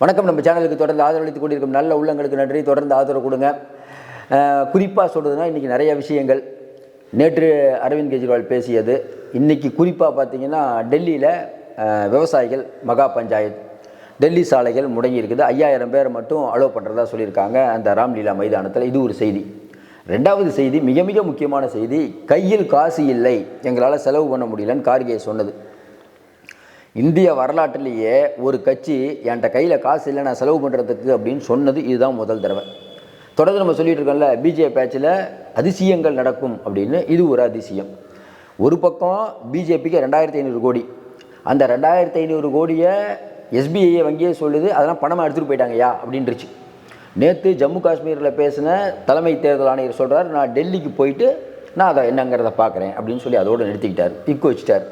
வணக்கம். நம்ம சேனலுக்கு தொடர்ந்து ஆதரவளித்துக் கொண்டிருக்கும் நல்ல உள்ளங்களுக்கு நன்றி. தொடர்ந்து ஆதரவு கொடுங்க. குறிப்பாக சொல்கிறதுனா இன்றைக்கி நிறைய விஷயங்கள். நேற்று அரவிந்த் கெஜ்ரிவால் பேசியது. இன்றைக்கி குறிப்பாக பார்த்தீங்கன்னா டெல்லியில் விவசாயிகள் மகா பஞ்சாயத். டெல்லி சாலைகள் முடங்கி இருக்குது. ஐயாயிரம் பேரை மட்டும் அலோவ் பண்ணுறதா சொல்லியிருக்காங்க அந்த ராம்லீலா மைதானத்தில். இது ஒரு செய்தி. ரெண்டாவது செய்தி மிக மிக முக்கியமான செய்தி கையில் காசு இல்லை. எங்களால் செலவு பண்ண முடியலன்னு கார்கே சொன்னது. இந்திய வரலாற்றிலேயே ஒரு கட்சி என்கிட்ட கையில் காசு இல்லை நான் செலவு பண்ணுறதுக்கு அப்படின்னு சொன்னது இதுதான் முதல் தடவை. தொடர்ந்து நம்ம சொல்லிட்டு இருக்கோம்ல பிஜே பேட்சில் அதிசயங்கள் நடக்கும் அப்படின்னு. இது ஒரு அதிசயம். ஒரு பக்கம் பிஜேபிக்கு ரெண்டாயிரத்தி ஐநூறு கோடி. அந்த ரெண்டாயிரத்தி ஐநூறு கோடியை எஸ்பிஐ வங்கியே சொல்லுது அதெல்லாம் பணமாக எடுத்துகிட்டு போயிட்டாங்கய்யா அப்படின்றுச்சு. நேற்று ஜம்மு காஷ்மீரில் பேசின தலைமை தேர்தல் ஆணையர் சொல்கிறார் நான் டெல்லிக்கு போயிட்டு நான் அதை என்னங்கிறத பார்க்குறேன் அப்படின்னு சொல்லி அதோடு நிறுத்திக்கிட்டார் திக்கு வச்சுட்டார்.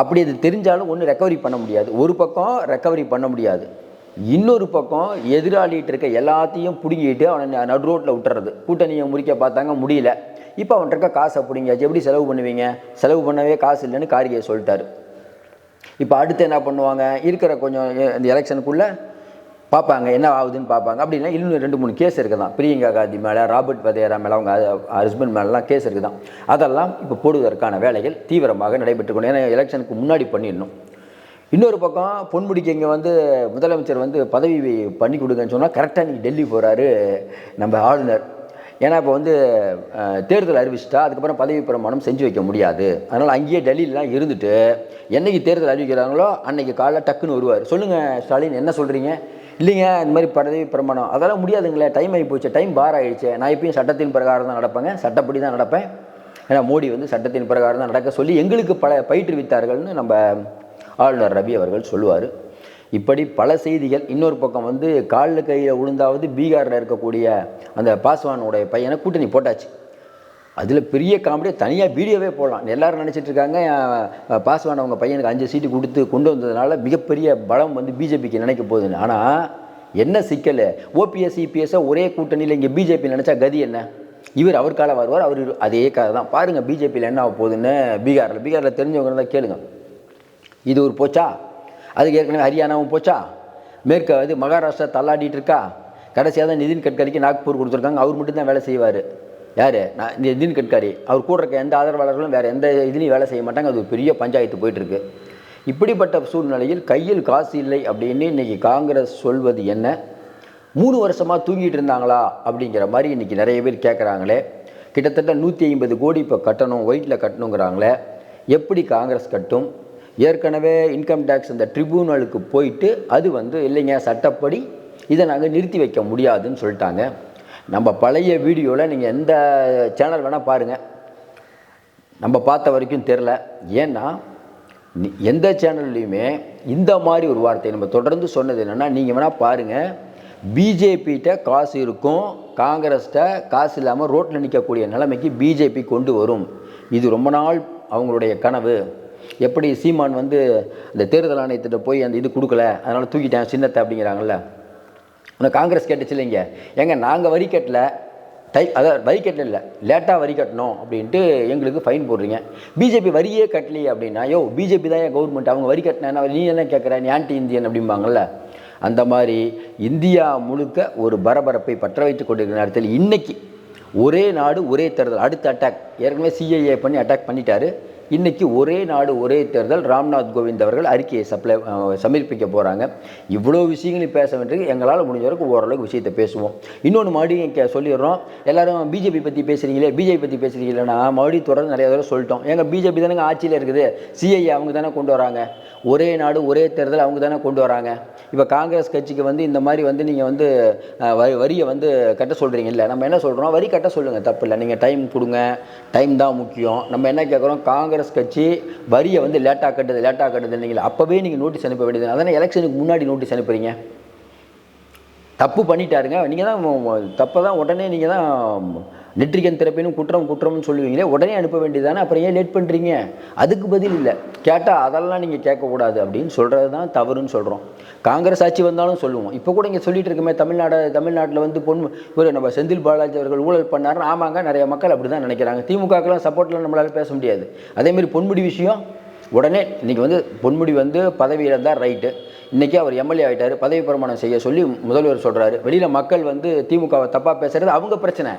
அப்படி அது தெரிஞ்சாலும் ஒன்றும் ரெக்கவரி பண்ண முடியாது. ஒரு பக்கம் ரெக்கவரி பண்ண முடியாது. இன்னொரு பக்கம் எதிராளிகிட்டு இருக்க எல்லாத்தையும் பிடுங்கிட்டு அவனை நடு ரோட்டில் விட்டுறது. கூட்டணியை முறிக்க பார்த்தாங்க முடியல. இப்போ அவன்கிட்ட இருக்க காசை பிடிங்காச்சு எப்படி செலவு பண்ணுவீங்க? செலவு பண்ணவே காசு இல்லைன்னு கார்கே சொல்லிட்டாரு. இப்போ அடுத்து என்ன பண்ணுவாங்க? இருக்கிற கொஞ்சம் இந்த எலெக்ஷனுக்குள்ளே பார்ப்பாங்க என்ன ஆகுதுன்னு பார்ப்பாங்க. அப்படின்னா இன்னும் ரெண்டு மூணு கேஸ் இருக்குது தான் பிரியங்கா காந்தி மேலே ராபர்ட் வதேரா மேலே அவங்க ஹஸ்பண்ட் மேலாம் கேஸ் இருக்குது தான் அதெல்லாம் இப்போ போடுவதற்கான வேலைகள் தீவிரமாக நடைபெற்று கொண்டு ஏன்னா எலெக்ஷனுக்கு முன்னாடி பண்ணிடணும். இன்னொரு பக்கம் பொன்முடிக்கு இங்கே வந்து முதலமைச்சர் வந்து பதவி பண்ணி கொடுங்கன்னு சொன்னால் கரெக்டாக நீங்கள் டெல்லி போகிறாரு நம்ம ஆளுநர். ஏன்னா இப்போ வந்து தேர்தல் அறிவிச்சிட்டா அதுக்கப்புறம் பதவி பிரமாணம் செஞ்சு வைக்க முடியாது. அதனால் அங்கேயே டெல்லியிலாம் இருந்துட்டு என்னைக்கு தேர்தல் அறிவிக்கிறாங்களோ அன்றைக்கி காலைல டக்குன்னு வருவார். சொல்லுங்கள் ஸ்டாலின் என்ன சொல்கிறீங்க இல்லைங்க இந்த மாதிரி பதவி பிரமாணம் அதெல்லாம் முடியாதுங்களே டைம் ஆகி போச்சு டைம் பார் ஆகிடுச்சு. நான் எப்பயும் சட்டத்தின் பிரகாரம் தான் நடப்பேங்க. சட்டப்படி தான் நடப்பேன். ஏன்னா மோடி வந்து சட்டத்தின் பிரகாரம் தான் நடக்க சொல்லி எங்களுக்கு பல பயிற்றுவித்தார்கள்னு நம்ம ஆளுநர் ரவி அவர்கள் சொல்லுவார். இப்படி பல செய்திகள் இன்னொரு பக்கம் வந்து காலில் கையில் விழுந்தாவது பீகாரில் இருக்கக்கூடிய அந்த பாஸ்வானுடைய பையனை கூட்டணி போட்டாச்சு. அதில் பெரிய காமெடியாக தனியாக வீடியோவே போடலாம். எல்லோரும் நினச்சிட்டு இருக்காங்க அஹ், பாஸ்வான் அவங்க பையனுக்கு அஞ்சு சீட்டு கொடுத்து கொண்டு வந்ததுனால மிகப்பெரிய பலம் வந்து பிஜேபிக்கு நினைக்க போகுதுன்னு. ஆனால் என்ன சிக்கல்? ஓபிஎஸ் இபிஎஸ்ஸை ஒரே கூட்டணியில் இங்கே பிஜேபி நினச்சா கதி என்ன? இவர் அவர் காலம் வருவார் அவர் அதே கதை தான். பாருங்கள் பிஜேபியில் என்ன ஆக போகுதுன்னு பீகாரில். பீகாரில் தெரிஞ்சவங்க தான் கேளுங்க. இது ஒரு போச்சா? அதுக்கு ஏற்கனவே ஹரியானாவும் போச்சா? மேற்கு வந்து மகாராஷ்டிரா தள்ளாடிட்டு இருக்கா? கடைசியாக தான் நிதின் கட்கரிக்கு நாக்பூர் கொடுத்துருக்காங்க அவர் மட்டும்தான் வேலை செய்வார். யார்? நான் இந்த நிதின் கட்கரி அவர் கூட இருக்க எந்த ஆதரவாளர்களும் வேறு எந்த இதுலேயும் வேலை செய்ய மாட்டாங்க. அது ஒரு பெரிய பஞ்சாயத்து போயிட்டுருக்கு. இப்படிப்பட்ட சூழ்நிலையில் கையில் காசு இல்லை அப்படின்னு இன்றைக்கி காங்கிரஸ் சொல்வது என்ன? மூணு வருஷமாக தூங்கிட்டு இருந்தாங்களா? அப்படிங்கிற மாதிரி இன்றைக்கி நிறைய பேர் கேட்குறாங்களே கிட்டத்தட்ட நூற்றி ஐம்பது கோடி இப்போ கட்டணும் ஒயிட்டில் கட்டணுங்கிறாங்களே. எப்படி காங்கிரஸ் கட்டும்? ஏற்கனவே இன்கம் டேக்ஸ் அந்த ட்ரிபியூனலுக்கு போயிட்டு அது வந்து இல்லைங்க சட்டப்படி இதை நாங்கள் நிறுத்தி வைக்க முடியாதுன்னு சொல்லிட்டாங்க. நம்ம பழைய வீடியோவில் நீங்கள் எந்த சேனல் வேணால் பாருங்கள் நம்ம பார்த்த வரைக்கும் தெரில ஏன்னா எந்த சேனல்லையுமே இந்த மாதிரி ஒரு வார்த்தை நம்ம தொடர்ந்து சொன்னது என்னென்னா நீங்கள் வேணால் பாருங்கள் பிஜேபிகிட்ட காசு இருக்கும். காங்கிரஸ்கிட்ட காசு இல்லாமல் ரோட்டில் நிற்கக்கூடிய நிலைமைக்கு பிஜேபி கொண்டு வரும். இது ரொம்ப நாள் அவங்களுடைய கனவு. எப்படி சீமான் வந்து அந்த தேர்தல் ஆணையத்திட்ட போய் அந்த இது கொடுக்கல அதனால் தூக்கிட்டேன் சின்னத்தை அப்படிங்கிறாங்கல்ல. இன்னும் காங்கிரஸ் கேட்டுச்சு இல்லைங்க ஏங்க நாங்கள் வரி கட்டல. டை அதாவது வரி கட்டல இல்லை லேட்டாக வரி கட்டணும் அப்படின்ட்டு எங்களுக்கு ஃபைன் போடுறீங்க. பிஜேபி வரியே கட்டலையே அப்படின்னா யோ பிஜேபி தான் ஏன் கவர்மெண்ட் அவங்க வரி கட்டினா நீ என்ன கேட்குற நீ ஆன்டி இந்தியன் அப்படிம்பாங்கல்ல. அந்த மாதிரி இந்தியா முழுக்க ஒரு பரபரப்பை பற்ற வைத்து கொண்டிருக்கிற நேரத்தில் இன்றைக்கி ஒரே நாடு ஒரே தேர்தல் அடுத்த அட்டாக் ஏற்கனவே சிஐஏ பண்ணி அட்டாக் பண்ணிட்டாரு. இன்றைக்கி ஒரே நாடு ஒரே தேர்தல். ராம்நாத் கோவிந்த் அவர்கள் அறிக்கையை சப்ளை சமர்ப்பிக்க போகிறாங்க இவ்வளோ விஷயங்களையும் பேச வேண்டியது எங்களால் முடிஞ்ச வரைக்கும் ஓரளவுக்கு விஷயத்தை பேசுவோம். இன்னொன்று மறுபடியும் கே சொல்லிடுறோம். எல்லாரும் பிஜேபி பற்றி பேசுகிறீங்களே பிஜேபி பற்றி பேசுகிறீங்களா மறுபடியும் தொடர்ந்து நிறைய தடவை சொல்லிட்டோம். எங்கள் பிஜேபி தானே ஆட்சியில் இருக்குது. சிஐஏ அவங்க தானே கொண்டு வராங்க. ஒரே நாடு ஒரே தேர்தல் அவங்க தானே கொண்டு வராங்க. இப்போ காங்கிரஸ் கட்சிக்கு வந்து இந்த மாதிரி வந்து நீங்கள் வந்து வரி வரியை வந்து கட்ட சொல்கிறீங்க இல்லை நம்ம என்ன சொல்கிறோம் வரி கட்ட சொல்லுங்கள் தப்பு இல்லை. நீங்கள் டைம் கொடுங்க. டைம் தான் முக்கியம். நம்ம என்ன கேட்குறோம் காங்கிரஸ் கட்சி வரியை வந்து லேட்டாக கட்டுது லேட்டாக கட்டுது இல்லைங்களா? அப்போவே நீங்கள் நோட்டீஸ் அனுப்ப வேண்டியது அதானே எலெக்ஷனுக்கு முன்னாடி நோட்டீஸ் அனுப்புறீங்க? தப்பு பண்ணிட்டாருங்க. நீங்கள் தான் தப்பை தான் உடனே நீங்கள் தான் நெற்றிக்கன் திறப்பினும் குற்றம் குற்றம்னு சொல்லுவீங்களே உடனே அனுப்ப வேண்டியதானே அப்புறம் ஏன் லேட் பண்ணுறீங்க அதுக்கு பதில் இல்லை. கேட்டால் அதெல்லாம் நீங்கள் கேட்கக்கூடாது அப்படின்னு சொல்கிறது தான் தவறுன்னு சொல்கிறோம் காங்கிரஸ் ஆட்சி வந்தாலும் சொல்லுவோம். இப்போ கூட இங்கே சொல்லிட்டு இருக்கமே தமிழ்நாடு தமிழ்நாட்டில் வந்து பொன் இவர் நம்ம செந்தில் பாலாஜி அவர்கள் ஊழல் பண்ணார்னு ஆமாங்க நிறைய மக்கள் அப்படி தான் நினைக்கிறாங்க. திமுகக்கெல்லாம் சப்போர்ட்லாம் நம்மளால் பேச முடியாது. அதேமாரி பொன்முடி விஷயம் உடனே இன்றைக்கி வந்து பொன்முடி வந்து பதவி இழந்தார் ரைட்டு இன்றைக்கி அவர் எம்எல்ஏ ஆகிட்டார் பதவி பிரமாணம் செய்ய சொல்லி முதல்வர் சொல்கிறாரு வெளியில் மக்கள் வந்து திமுகவை தப்பாக பேசுகிறது அவங்க பிரச்சனை.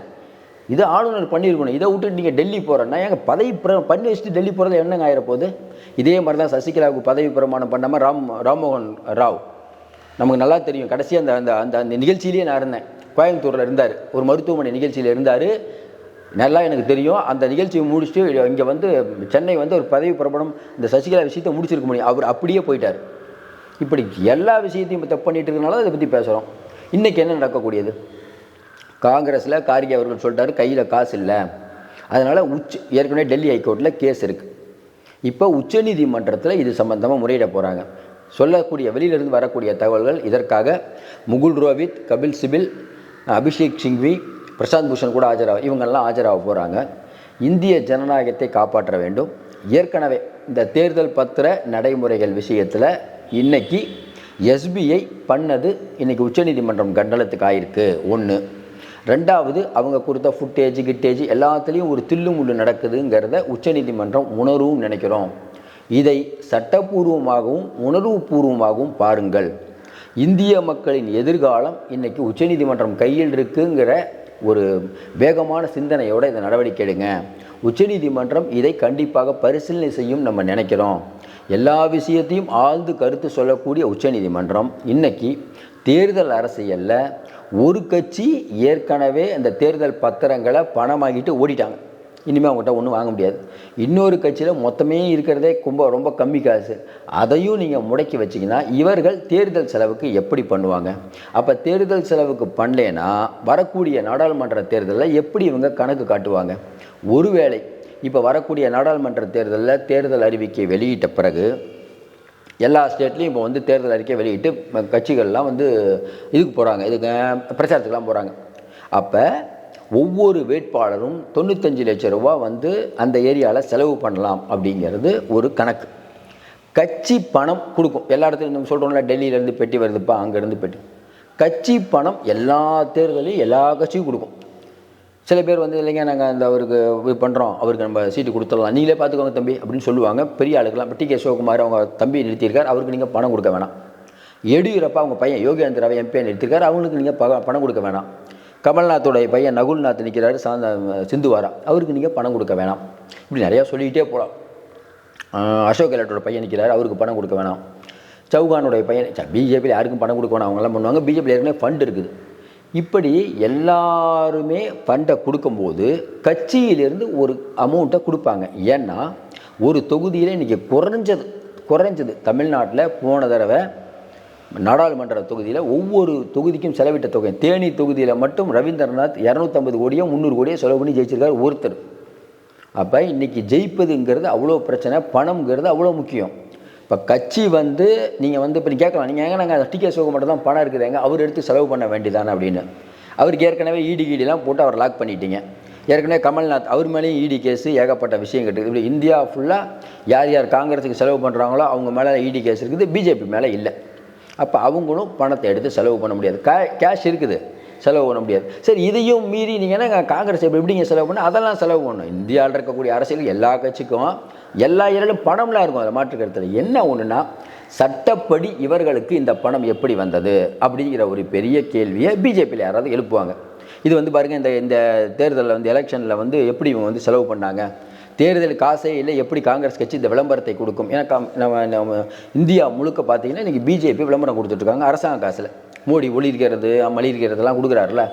இதை ஆளுநர் பண்ணியிருக்கணும். இதை விட்டுட்டு நீங்கள் டெல்லி போகிறேன்னா ஏங்க பதவி பிர பண்ணி வச்சுட்டு டெல்லி போகிறது என்னங்க ஆயிரப்போகுது? இதே மாதிரி தான் சசிகலாவுக்கு பதவி பிரமாணம் பண்ணாமல் ராம் ராம்மோகன் ராவ். நமக்கு நல்லா தெரியும். கடைசியாக அந்த அந்த அந்த அந்த நிகழ்ச்சியிலேயே நான் இருந்தேன். கோயம்புத்தூரில் இருந்தார். ஒரு மருத்துவமனை நிகழ்ச்சியில் இருந்தார். நல்லா எனக்கு தெரியும். அந்த நிகழ்ச்சியை முடிச்சுட்டு இங்கே வந்து சென்னை வந்து ஒரு பதவி பிரபலம் இந்த சசிகலா விஷயத்தை முடிச்சிருக்க முடியும். அவர் அப்படியே போயிட்டார். இப்படி எல்லா விஷயத்தையும் தப்பு பண்ணிட்டு இருக்கனால அதை பற்றி பேசுகிறோம் இன்றைக்கி என்ன நடக்கக்கூடியது? காங்கிரஸில் கார்கே அவர்கள் சொல்லிட்டாரு கையில் காசு இல்லை. அதனால் உச்ச ஏற்கனவே டெல்லி ஹைகோர்ட்டில் கேஸ் இருக்குது இப்போ உச்சநீதிமன்றத்தில் இது சம்பந்தமாக முறையிட போகிறாங்க சொல்லக்கூடிய வெளியிலிருந்து வரக்கூடிய தகவல்கள் இதற்காக முகுல் ரோஹித் கபில் சிபில் அபிஷேக் சிங்வி பிரசாந்த் பூஷன் கூட ஆஜராக இவங்கெல்லாம் ஆஜராக போகிறாங்க இந்திய ஜனநாயகத்தை காப்பாற்ற வேண்டும். ஏற்கனவே இந்த தேர்தல் பத்திர நடைமுறைகள் விஷயத்தில் இன்றைக்கி எஸ்பிஐ பண்ணது இன்றைக்கி உச்சநீதிமன்றம் கண்டனத்துக்கு ஆயிருக்கு. ஒன்று ரெண்டாவது அவங்க கொடுத்த ஃபுட்டேஜ் கிட்டேஜ் எல்லாத்துலேயும் ஒரு தில்லு முள்ளு நடக்குதுங்கிறத உச்சநீதிமன்றம் உணர்வும் நினைக்கிறோம். இதை சட்டப்பூர்வமாகவும் உணர்வுபூர்வமாகவும் பாருங்கள். இந்திய மக்களின் எதிர்காலம் இன்றைக்கி உச்சநீதிமன்றம் கையில் இருக்குங்கிற ஒரு வேகமான சிந்தனையோடு இந்த நடவடிக்கை எடுங்க. உச்சநீதிமன்றம் இதை கண்டிப்பாக பரிசீலனை செய்யும் நம்ம நினைக்கிறோம். எல்லா விஷயத்தையும் ஆழ்ந்து கருத்து சொல்லக்கூடிய உச்சநீதிமன்றம் இன்னைக்கு தேர்தல் அரசியலில் ஒரு கட்சி ஏற்கனவே அந்த தேர்தல் பத்திரங்களை பணமாகிட்டு ஓடிட்டாங்க. இனிமேல் அவங்ககிட்ட ஒன்றும் வாங்க முடியாது. இன்னொரு கட்சியில் மொத்தமே இருக்கிறதே கும்ப ரொம்ப கம்மி காசு. அதையும் நீங்கள் முடக்கி வச்சிங்கன்னா இவர்கள் தேர்தல் செலவுக்கு எப்படி பண்ணுவாங்க? அப்போ தேர்தல் செலவுக்கு பண்ணலேன்னா வரக்கூடிய நாடாளுமன்ற தேர்தலில் எப்படி இவங்க கணக்கு காட்டுவாங்க? ஒருவேளை இப்போ வரக்கூடிய நாடாளுமன்ற தேர்தலில் தேர்தல் அறிவிக்கை வெளியிட்ட பிறகு எல்லா ஸ்டேட்லேயும் இப்போ வந்து தேர்தல் அறிக்கை வெளியிட்டு கட்சிகள்லாம் வந்து இதுக்கு போகிறாங்க இதுக்கு அஹ், பிரச்சாரத்துக்குலாம் போகிறாங்க அப்போ ஒவ்வொரு வேட்பாளரும் தொண்ணூத்தஞ்சு லட்சம் ரூபா வந்து அந்த ஏரியாவில் செலவு பண்ணலாம் அப்படிங்கிறது ஒரு கணக்கு. கட்சி பணம் கொடுக்கும். எல்லா இடத்துலையும் நம்ம சொல்கிறோம்ல டெல்லியிலேருந்து பெட்டி வருதுப்பா அங்கேருந்து பெட்டி. கட்சி பணம் எல்லா தேர்தலையும் எல்லா கட்சியும் கொடுக்கும். சில பேர் வந்து இல்லைங்க நாங்கள் அந்த அவருக்கு இது பண்ணுறோம் அவருக்கு நம்ம சீட்டு கொடுத்துடலாம். நீங்களே பார்த்துக்கோங்க தம்பி அப்படின்னு சொல்லுவாங்க. பெரிய ஆளுக்கெல்லாம் இப்போ டி கே சிவகுமார் அவங்க தம்பி நிறுத்தியிருக்கார். அவருக்கு நீங்கள் பணம் கொடுக்க வேணாம். எடியூரப்பா அவங்க பையன் யோகேந்திராவை எம்பியை நிறுத்தியிருக்காரு. அவங்களுக்கு நீங்கள் பக பணம் கொடுக்க வேணாம். கமல்நாத்துடைய பையன் நகுல்நாத் நிற்கிறாரு சாந்த சிந்துவாரா. அவருக்கு நீங்கள் பணம் கொடுக்க வேணாம். இப்படி நிறையா சொல்லிக்கிட்டே போகலாம் அசோக் கெலட்டோட பையன் நிற்கிறார் அவருக்கு பணம் கொடுக்க வேணாம். சவுகானுடைய பையன் பிஜேபியில் யாருக்கும் பணம் கொடுக்க வேணாம். அவங்கெல்லாம் பண்ணுவாங்க. பிஜேபியில் ஏற்கனவே ஃபண்ட் இருக்குது. இப்படி எல்லாருமே ஃபண்டை கொடுக்கும்போது கட்சியிலேருந்து ஒரு அமௌண்ட்டை கொடுப்பாங்க. ஏன்னா ஒரு தொகுதியில் இன்றைக்கி குறைஞ்சது குறைஞ்சது. தமிழ்நாட்டில் போன தடவை நாடாளுமன்ற தொகுதியில் ஒவ்வொரு தொகுதிக்கும் செலவிட்ட தொகை. தேனி தொகுதியில் மட்டும் ரவீந்திரநாத் இரநூத்தம்பது கோடியோ முந்நூறு கோடியோ செலவு பண்ணி ஜெயிச்சிருக்கார் ஒருத்தர். அப்போ இன்றைக்கி ஜெயிப்பதுங்கிறது அவ்வளோ பிரச்சனை பணம்ங்கிறது அவ்வளோ முக்கியம். இப்போ கட்சி வந்து நீங்கள் வந்து இப்போ கேட்கலாம் நீங்கள் எங்கே நாங்கள் டிகே மட்டும் தான் பணம் இருக்குதுங்க அவர் எடுத்து செலவு பண்ண வேண்டியதானே அப்படின்னு. அவருக்கு ஏற்கனவே இடி கீடிலாம் போட்டு அவர் லாக் பண்ணிட்டீங்க. ஏற்கனவே கமல்நாத் அவர் மேலேயும் இடி கேஸு ஏகப்பட்ட விஷயம் இருக்குது இப்படி இந்தியா ஃபுல்லாக யார் யார் காங்கிரஸுக்கு செலவு பண்ணுறாங்களோ அவங்க மேலே இடி கேஸ் இருக்குது பிஜேபி மேலே இல்லை. அப்போ அவங்களும் பணத்தை எடுத்து செலவு பண்ண முடியாது. கே கேஷ் இருக்குது. செலவு பண்ண முடியாது. சரி இதையும் மீறி நீங்கள் என்ன காங்கிரஸ் எப்படி எப்படிங்க செலவு பண்ண அதெல்லாம் செலவு பண்ணணும் இந்தியாவில் இருக்கக்கூடிய அரசியல் எல்லா கட்சிக்கும் எல்லா ஏரியாலும் பணம்லாம் இருக்கும் அதில் மாற்று கருத்தில். என்ன ஒன்றுனா சட்டப்படி இவர்களுக்கு இந்த பணம் எப்படி வந்தது அப்படிங்கிற ஒரு பெரிய கேள்வியை பிஜேபியில் யாராவது எழுப்புவாங்க. இது வந்து பாருங்கள் இந்த இந்த தேர்தலில் வந்து எலெக்ஷனில் வந்து எப்படி இவங்க வந்து செலவு பண்ணாங்க? தேர்தல் காசே இல்லை எப்படி காங்கிரஸ் கட்சி இந்த விளம்பரத்தை கொடுக்கும்? ஏன்னா காம்- நம்ம நம்ம இந்தியா முழுக்க பார்த்தீங்கன்னா இன்றைக்கி பிஜேபி விளம்பரம் கொடுத்துட்ருக்காங்க அரசாங்க காசில். மோடி ஒளிர்கிறது மலிர்கிறதெல்லாம் கொடுக்குறாருல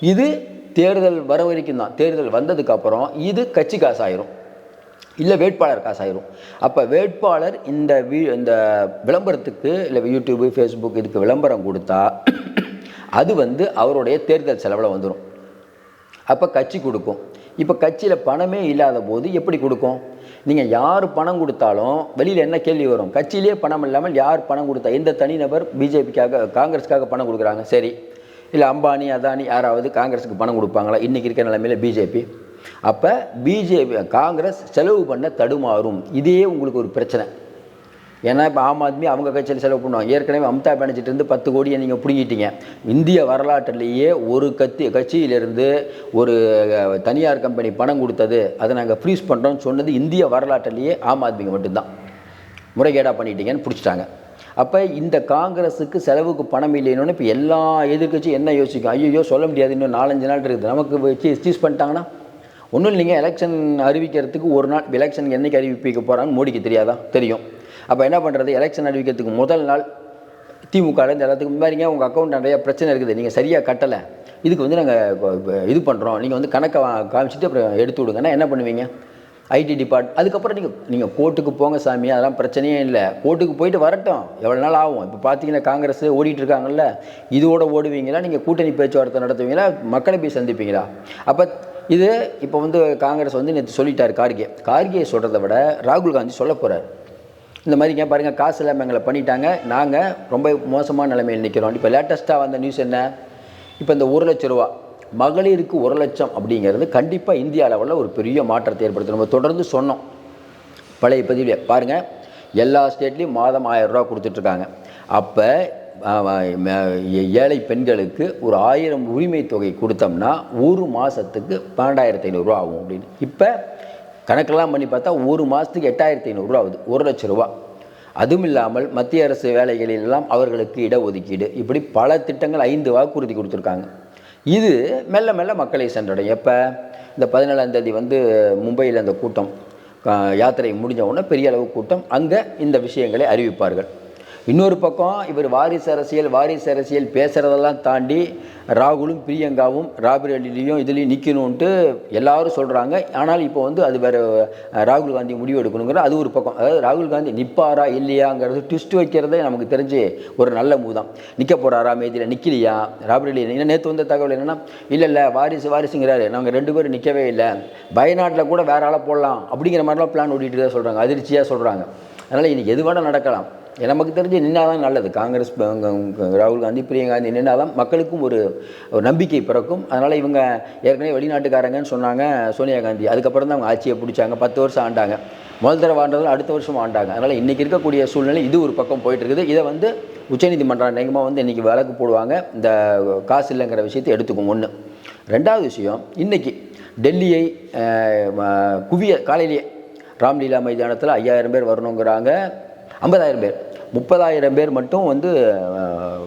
இது தேர்தல் வர வரைக்கும் தான். தேர்தல் வந்ததுக்கப்புறம் இது கட்சி காசு ஆயிரும் இல்லை வேட்பாளர் காசாயிரும். அப்போ வேட்பாளர் இந்த வீ இந்த விளம்பரத்துக்கு இல்லை யூடியூப்பு ஃபேஸ்புக் இதுக்கு விளம்பரம் கொடுத்தா அது வந்து அவருடைய தேர்தல் செலவில் வந்துடும் அப்போ கட்சி கொடுக்கும். இப்போ கட்சியில் பணமே இல்லாத போது எப்படி கொடுக்கும்? நீங்கள் யார் பணம் கொடுத்தாலும் வெளியில் என்ன கேள்வி வரும்? கட்சியிலே பணம் இல்லாமல் யார் பணம் கொடுத்தா? எந்த தனிநபர் பிஜேபிக்காக காங்கிரஸுக்காக பணம் கொடுக்குறாங்க. சரி. இல்லை அம்பானி அதானி யாராவது காங்கிரஸுக்கு பணம் கொடுப்பாங்களா? இன்றைக்கி இருக்கிற நிலைமையில் பிஜேபி. அப்போ பிஜேபி காங்கிரஸ் செலவு பண்ண தடுமாறும். இதே உங்களுக்கு ஒரு பிரச்சனை. ஏன்னா இப்போ ஆம் ஆத்மி அவங்க கட்சியில் செலவு பண்ணுவாங்க. ஏற்கனவே மம்தா பானர்ஜிட்டிருந்து பத்து கோடியை நீங்கள் பிடிங்கிட்டீங்க. இந்திய வரலாற்றிலேயே ஒரு கத்தி கட்சியிலிருந்து ஒரு தனியார் கம்பெனி பணம் கொடுத்தது. அதை நாங்கள் ஃப்ரீஸ் பண்ணுறோம்னு சொன்னது இந்திய வரலாற்றிலேயே ஆம் ஆத்மிக்கு மட்டும்தான். முறைகேடாக பண்ணிட்டீங்கன்னு பிடிச்சிட்டாங்க. அப்போ இந்த காங்கிரஸுக்கு செலவுக்கு பணம் இல்லைன்னு இப்போ எல்லா எதிர்கட்சியும் என்ன யோசிக்கும்? ஐயோ சொல்ல முடியாது. இன்னும் நாலஞ்சு நாள் இருக்குது. நமக்கு சீஸ் பண்ணிட்டாங்கன்னா? ஒன்றும் இல்லைங்க எலெக்ஷன் அறிவிக்கிறதுக்கு ஒரு நாள் எலெக்ஷன் என்றைக்கு அறிவிப்பிக்க போகிறான்னு மோடிக்கு தெரியாதா? தெரியும். அப்போ என்ன பண்ணுறது எலெக்ஷன் அறிவிக்கிறதுக்கு முதல் நாள் திமுகலேருந்து எல்லாத்துக்கும் மாதிரிங்க உங்கள் அக்கௌண்ட் நிறைய பிரச்சனை இருக்குது. நீங்கள் சரியாக கட்டலை. இதுக்கு வந்து நாங்கள் இது பண்ணுறோம் நீங்கள் வந்து கணக்கை காமிச்சிட்டு அப்புறம் எடுத்து விடுங்கன்னா என்ன பண்ணுவீங்க? ஐடி டிபார்ட் அதுக்கப்புறம் நீங்கள் நீங்கள் கோர்ட்டுக்கு போங்க சாமி. அதெல்லாம் பிரச்சனையே இல்லை. கோர்ட்டுக்கு போயிட்டு வரட்டும். எவ்வளோ நாள் ஆகும்? இப்போ பார்த்தீங்கன்னா காங்கிரஸ் ஓடிட்டு இருக்காங்கல்ல. இதோட ஓடுவீங்களா? நீங்கள் கூட்டணி பேச்சுவார்த்தை நடத்துவீங்களா? மக்களை போய் சந்திப்பீங்களா? அப்போ இது இப்போ வந்து காங்கிரஸ் வந்து நேற்று சொல்லிட்டார் கார்கே. கார்கே சொல்கிறத விட ராகுல் காந்தி சொல்ல போகிறார் இந்த மாதிரிங்க பாருங்கள் காசு இல்லாமல் எங்களை பண்ணிட்டாங்க. நாங்கள் ரொம்ப மோசமான நிலைமையில் நிற்கிறோம் இப்போ லேட்டஸ்ட்டாக வந்த நியூஸ் என்ன? இப்போ இந்த ஒரு லட்ச ரூபா மகளிருக்கு ஒரு லட்சம் அப்படிங்கிறது கண்டிப்பாக இந்திய அளவில் ஒரு பெரிய மாற்றத்தை ஏற்படுத்தும் நம்ம தொடர்ந்து சொன்னோம். பழைய பதிவில். பாருங்கள் எல்லா ஸ்டேட்லேயும் மாதம் ஆயிரம் ரூபா கொடுத்துட்ருக்காங்க அப்போ ஏழை பெண்களுக்கு ஒரு ஆயிரம் உரிமை தொகை கொடுத்தோம்னா ஒரு மாதத்துக்கு பன்னெண்டாயிரத்தி ஐநூறுரூவா ஆகும் அப்படின்னு. இப்போ கணக்கெல்லாம் பண்ணி பார்த்தா ஒரு மாதத்துக்கு எட்டாயிரத்தி ஐநூறுரூவா ஆகுது. ஒரு லட்ச ரூபா. அதுவும் இல்லாமல் மத்திய அரசு வேலைகளிலெல்லாம் அவர்களுக்கு இடஒதுக்கீடு. இப்படி பல திட்டங்கள் ஐந்து வாக்குறுதி கொடுத்துருக்காங்க. இது மெல்ல மெல்ல மக்களை சென்றடையும். எப்போ? இந்த பதினேழாம் தேதி வந்து மும்பையில் அந்த கூட்டம் யாத்திரை முடிஞ்ச உடனே பெரிய அளவு கூட்டம். அங்கே இந்த விஷயங்களை அறிவிப்பார்கள். இன்னொரு பக்கம் இவர் வாரிசு அரசியல் வாரிசு அரசியல் பேசுகிறதெல்லாம் தாண்டி ராகுலும் பிரியங்காவும் ராபிரலிலையும் இதுலேயும் நிற்கணுன்ட்டு எல்லாரும் சொல்கிறாங்க ஆனால் இப்போ வந்து அது வேறு ராகுல் காந்தி முடிவு எடுக்கணுங்கிற அது ஒரு பக்கம். அதாவது ராகுல் காந்தி நிற்பாரா இல்லையாங்கிறது ட்விஸ்ட் வைக்கிறதே நமக்கு தெரிஞ்சு ஒரு நல்ல மூதம் நிற்க போகிறாரா மேதியில் நிற்கலையா ராபிரலி என்ன நேற்று வந்த தகவல் என்னென்னா இல்லை இல்லை வாரிசு வாரிசுங்கிறாரு. நாங்கள் ரெண்டு பேரும் நிற்கவே இல்லை. பயநாட்டில் கூட வேற ஆளை போடலாம். அப்படிங்கிற மாதிரிலாம் பிளான் ஓடிட்டு தான் சொல்கிறாங்க அதிர்ச்சியாக சொல்கிறாங்க அதனால் இன்றைக்கி எது வேணால் நடக்கலாம். நமக்கு தெரிஞ்சு நின்னாதான் நல்லது. காங்கிரஸ் ராகுல் காந்தி பிரியங்கா காந்தி நின்னாதான் மக்களுக்கும் ஒரு ஒரு நம்பிக்கை பிறக்கும். அதனால் இவங்க ஏற்கனவே வெளிநாட்டுக்காரங்கன்னு சொன்னாங்க சோனியா காந்தி. அதுக்கப்புறம் தான் அவங்க ஆட்சியை பிடிச்சாங்க. பத்து வருஷம் ஆண்டாங்க. முதல் தடவை ஆண்டதில் அடுத்த வருஷம் ஆண்டாங்க. அதனால் இன்றைக்கி இருக்கக்கூடிய சூழ்நிலை இது ஒரு பக்கம் போயிட்டு இருக்குது இதை வந்து உச்சநீதிமன்றம் நேகமாக வந்து இன்றைக்கி வழக்கு போடுவாங்க. இந்த காசு இல்லைங்கிற விஷயத்தை எடுத்துக்கும் ஒன்று ரெண்டாவது விஷயம் இன்றைக்கி டெல்லியை குவிய காலையிலேயே ராம்லீலா மைதானத்தில் ஐயாயிரம் பேர் வரணுங்கிறாங்க. ஐம்பதாயிரம் பேர். முப்பதாயிரம் பேர் மட்டும் வந்து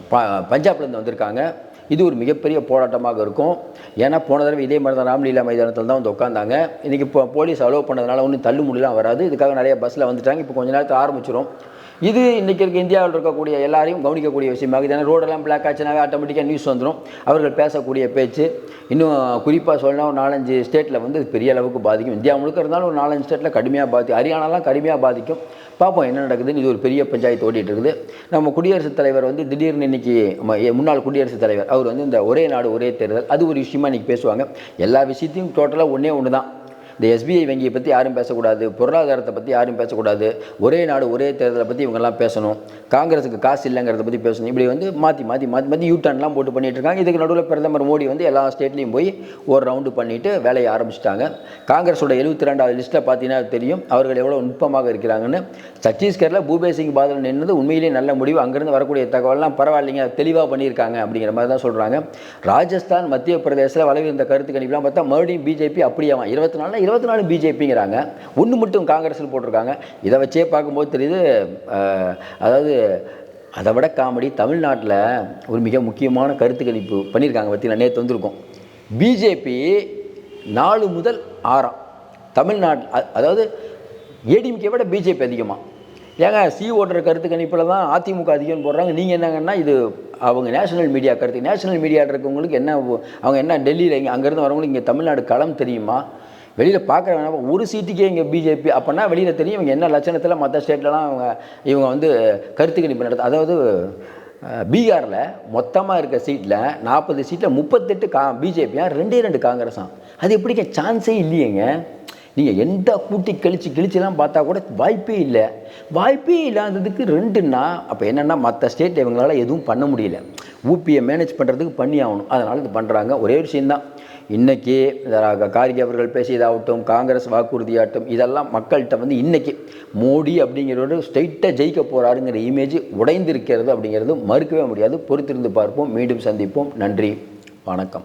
ப- பஞ்சாப்லேருந்து வந்திருக்காங்க. இது ஒரு மிகப்பெரிய போராட்டமாக இருக்கும். ஏன்னா போன தடவை இதே மாதிரி தான் ராம்லீலா மைதானத்தில் தான் வந்து உட்காந்தாங்க இன்றைக்கி இப்போ போலீஸ் அலோவ் பண்ணதுனால ஒன்றும் தள்ளு முடியலாம் வராது. இதுக்காக நிறைய பஸ்ஸில் வந்துட்டாங்க. இப்போ கொஞ்ச நேரத்தில் ஆரம்பிச்சிடும் இது இன்றைக்கி இருக்க இந்தியாவில் இருக்கக்கூடிய எல்லாரையும் கவனிக்கக்கூடிய விஷயமாக ஏன்னா ரோடெல்லாம் பிளாக் ஆச்சுனாவே ஆட்டோமேட்டிக்காக நியூஸ் வந்துடும் அவர்கள் பேசக்கூடிய பேச்சு இன்னும் குறிப்பாக சொல்லணும் ஒரு நாலஞ்சு ஸ்டேட்டில் வந்து பெரிய அளவுக்கு பாதிக்கும். இந்தியா முழுக்க இருந்தாலும் ஒரு நாலஞ்சு ஸ்டேட்டில் கடுமையாக பாதிக்கும் ஹரியானாலாம் கடுமையாக பாதிக்கும். பார்ப்போம் என்ன நடக்குதுன்னு. இது ஒரு பெரிய பஞ்சாயத்து ஓடிட்டு இருக்குது. நம்ம குடியரசுத் தலைவர் வந்து திடீர்னு இன்னைக்கு முன்னாள் குடியரசுத் தலைவர். அவர் வந்து இந்த ஒரே நாடு ஒரே தேர்தல். அது ஒரு விஷயமா இன்றைக்கி பேசுவாங்க. எல்லா விஷயத்தையும் டோட்டலாக ஒன்றே ஒன்று தான் இந்த எஸ்பிஐ வங்கியை பற்றி யாரும் பேசக்கூடாது பொருளாதாரத்தை பற்றி யாரும் பேசக்கூடாது. ஒரே நாடு ஒரே தேர்தலை பற்றி இவங்கெல்லாம் பேசணும். காங்கிரஸுக்கு காசு இல்லைங்கிறத பற்றி பேசணும். இப்படி வந்து மாற்றி மாற்றி மாற்றி மாற்றி யூட்டர்ன்லாம் போட்டு பண்ணிகிட்டு இருக்காங்க. இதுக்கு நடுவில் பிரதமர் மோடி வந்து எல்லா ஸ்டேட்லேயும் போய் ஒரு ரவுண்டு பண்ணிவிட்டு வேலையை ஆரம்பிச்சிட்டாங்க. காங்கிரஸோட எழுபத்தி ரெண்டாவது லிஸ்ட்டில் பார்த்தீங்கன்னா தெரியும். அவர்கள் எவ்வளோ நுட்பமாக இருக்கிறாங்கன்னு. சத்தீஸ்கரில் பூபேஷ் சிங் பாதல் நின்றது உண்மையிலேயே நல்ல முடிவு. அங்கேருந்து வரக்கூடிய தகவல்லாம் பரவாயில்லைங்க தெளிவாக பண்ணியிருக்காங்க அப்படிங்கிற மாதிரி தான் சொல்கிறாங்க ராஜஸ்தான் மத்திய பிரதேசத்தில் வளவி இந்த கருத்து கணிப்புலாம் பார்த்தா மறுபடியும் பிஜேபி அப்படியாவான். இருபத்தி நாலில் இருபத்தி நாலு பிஜேபிங்கிறாங்க. ஒன்று மட்டும் காங்கிரஸில் போட்டிருக்காங்க. இதை வச்சே பார்க்கும்போது தெரியுது அதாவது அதை விட காமெடி தமிழ்நாட்டில் ஒரு மிக முக்கியமான கருத்து கணிப்பு பண்ணியிருக்காங்க பற்றி நேற்று வந்திருக்கோம். பிஜேபி நாலு முதல் ஆறாம். தமிழ்நாட்டில் அதாவது ஏடிஎம்கே விட பிஜேபி அதிகமாக ஏங்க சி ஓட்டுற கருத்து கணிப்பில் தான் அதிமுக அதிகம்னு போடுறாங்க. நீங்கள் என்னங்கன்னா இது அவங்க நேஷனல் மீடியா கருத்து. நேஷனல் மீடியா இருக்கவங்களுக்கு என்ன அவங்க என்ன டெல்லியில் இங்கே அங்கேருந்து வரவங்களுக்கு இங்கே தமிழ்நாடு களம் தெரியுமா? வெளியில் பார்க்க வேணாம் ஒரு சீட்டுக்கே இங்கே பிஜேபி அப்போன்னா வெளியில் தெரியும் இவங்க என்ன லட்சணத்தில் மற்ற ஸ்டேட்லலாம் அவங்க இவங்க வந்து கருத்து கணிப்பு நடத்த அதாவது பீகாரில் மொத்தமாக இருக்க சீட்டில் நாற்பது சீட்டில் முப்பத்தெட்டு கா பிஜேபியாக ரெண்டே ரெண்டு காங்கிரஸாம் அது எப்படிங்க? சான்ஸே இல்லையேங்க. நீங்கள் எந்த கூட்டி கழிச்சு கிழிச்சுலாம் பார்த்தா கூட வாய்ப்பே இல்லை. வாய்ப்பே இல்லாததுக்கு ரெண்டுன்னா அப்போ என்னென்னா மற்ற ஸ்டேட் இவங்களால எதுவும் பண்ண முடியல. ஊபியை மேனேஜ் பண்ணுறதுக்கு பண்ணி ஆகணும் அதனால் இது பண்ணுறாங்க ஒரே விஷயந்தான் இன்றைக்கி கார்கி அவர்கள் பேசியதாகட்டும் காங்கிரஸ் வாக்குறுதியாகட்டும் இதெல்லாம் மக்கள்கிட்ட வந்து இன்றைக்கி மோடி அப்படிங்கிறவர் ஸ்ட்ரைட்டாக ஜெயிக்க போகிறாருங்கிற இமேஜ் உடைந்திருக்கிறது அப்படிங்கிறது மறுக்கவே முடியாது. பொறுத்திருந்து பார்ப்போம். மீண்டும் சந்திப்போம். நன்றி. வணக்கம்.